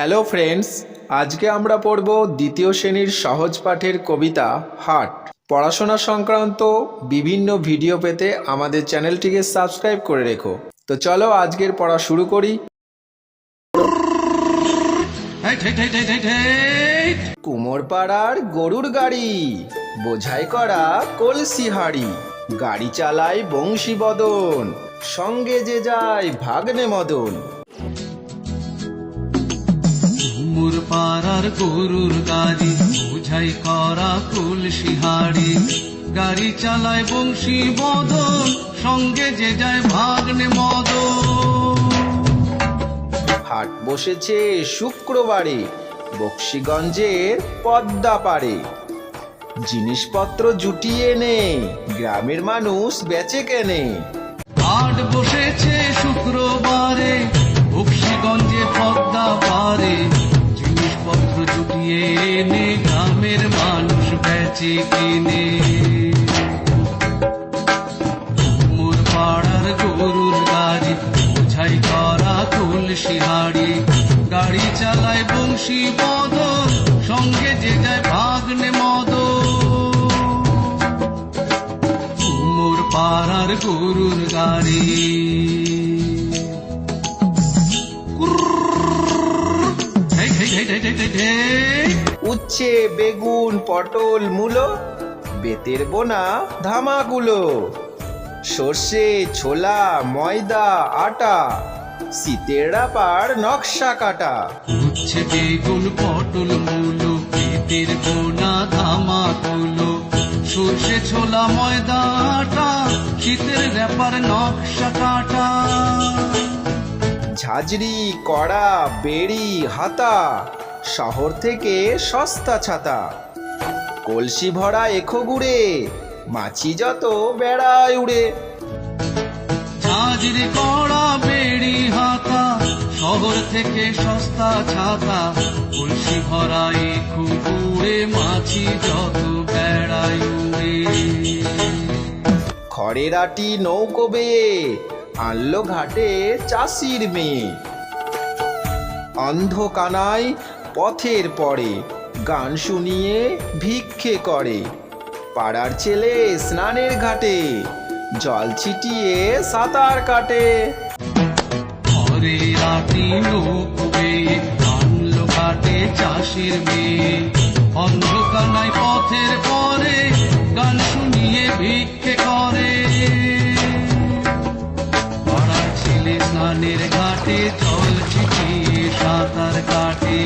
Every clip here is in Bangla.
হ্যালো ফ্রেন্ডস আজকে আমরা পড়ব দ্বিতীয় শ্রেণির সহজ পাঠের কবিতা হাট পড়াশোনা সংক্রান্ত বিভিন্ন ভিডিও পেতে আমাদের চ্যানেলটিকে সাবস্ক্রাইব করে রেখো। তো চলো আজকের পড়া শুরু করি। ঠেই। কুমোরপাড়ার গরুর গাড়ি বোঝাই করা কলসি হাড়ি গাড়ি চালায় বংশী বদন সঙ্গে যে যায় ভাগ্নে মদন। পাড়ার গরুর গাড়ি বুঝাই করা কুলসি হাড়ি গাড়ি চালায় বংশী বদন সঙ্গে যে যায় ভাগ্নে মদ হাট বসেছে শুক্রবারে বক্সিগঞ্জের পদ্মা পারে জিনিসপত্র জুটিয়ে নে গ্রামের মানুষ বেচে কেনে। হাট বসেছে শুক্রবারে গ্রামের মানুষ বেচে কিনে। মোর পাড়ার গরুর গাড়ি, বোঝাই করা তুলসী হাড়ি। গাড়ি চালায় বংশী বদন সঙ্গে যে যায় ভাগ্নে মদ মোর পাড়ার গরুর গাড়ি। উচ্ছে বেগুন পটল মূলো বেতের বোনা ধামাগুলো সর্ষে ছোলা ময়দা আটা শীতের রাপার নকশা কাটা। উচ্ছে বেগুন পটল মূলো বেতের বোনা ধামা তুলো সর্ষে ছোলা ময়দা আটা শীতের ব্যাপার নকশা কাটা। ঝাঁঝরি কড়া বেড়ি হাতা শহর থেকে সস্তা ছাতা। কলসি ভরা এখো গুড়ে মাছি যত বেড়ায় উড়ে। ঝাঁঝরি কড়া বেড়ি হাতা শহর থেকে সস্তা ছাতা। কলসি ভরাই খুকুড়ে মাছি যত বেড়ায় উড়ে। খড়ের আটি নৌকো বেয়ে আনলো ঘাটে চাষির মেয়ে। অন্ধ কানাই পথের পরে গান শুনিয়ে ভিক্ষে করে। পাড়ার ছেলে স্নানের ঘাটে, জল ছিটিয়ে সাঁতার কাটে। চাষির মেয়ে। অন্ধকানায় পথের স্নানের ঘাটে জল ছিটিয়ে সাঁতার কাটে।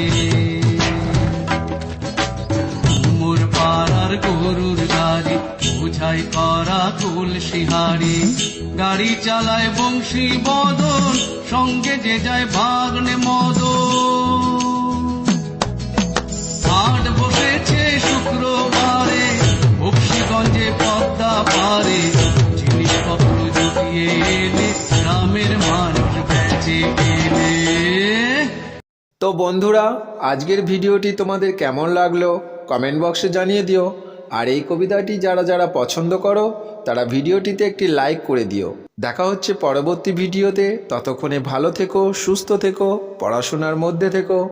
মোর পাড়ার গরুর গাড়ি, বুঝাই করা তুলসী হাড়ি। গাড়ি চালায় বংশী বদন, সঙ্গে যে যায় ভাগ্নে মদ তো বন্ধুরা, আজকের ভিডিওটি তোমাদের কেমন লাগল কমেন্ট বক্সে জানিয়ে দিও। আর এই কবিতাটি যারা যারা পছন্দ করো, তারা ভিডিওটিতে একটি লাইক করে দিও। দেখা হচ্ছে পরবর্তী ভিডিওতে। ততক্ষণে ভালো থেকো, সুস্থ থেকো, পড়াশোনার মধ্যে থেকো।